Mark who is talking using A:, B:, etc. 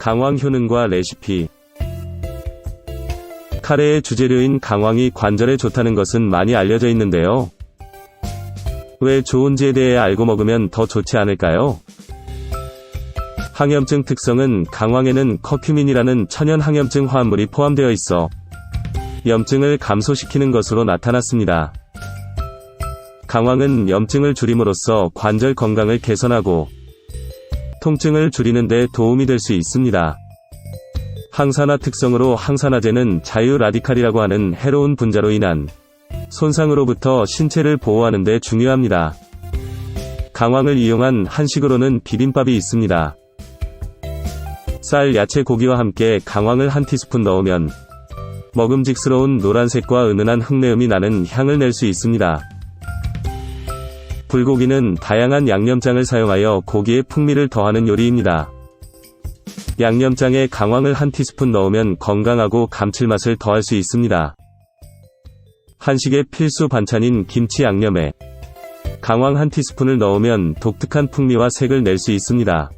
A: 강황 효능과 레시피 카레의 주재료인 강황이 관절에 좋다는 것은 많이 알려져 있는데요. 왜 좋은지에 대해 알고 먹으면 더 좋지 않을까요? 항염증 특성은 강황에는 커큐민이라는 천연 항염증 화합물이 포함되어 있어 염증을 감소시키는 것으로 나타났습니다. 강황은 염증을 줄임으로써 관절 건강을 개선하고 통증을 줄이는 데 도움이 될 수 있습니다. 항산화 특성으로 항산화제는 자유 라디칼이라고 하는 해로운 분자로 인한 손상으로부터 신체를 보호하는 데 중요합니다. 강황을 이용한 한식으로는 비빔밥이 있습니다. 쌀, 야채, 고기와 함께 강황을 한 티스푼 넣으면 먹음직스러운 노란색과 은은한 흙내음이 나는 향을 낼 수 있습니다. 불고기는 다양한 양념장을 사용하여 고기의 풍미를 더하는 요리입니다. 양념장에 강황을 한 티스푼 넣으면 건강하고 감칠맛을 더할 수 있습니다. 한식의 필수 반찬인 김치 양념에 강황 한 티스푼을 넣으면 독특한 풍미와 색을 낼 수 있습니다.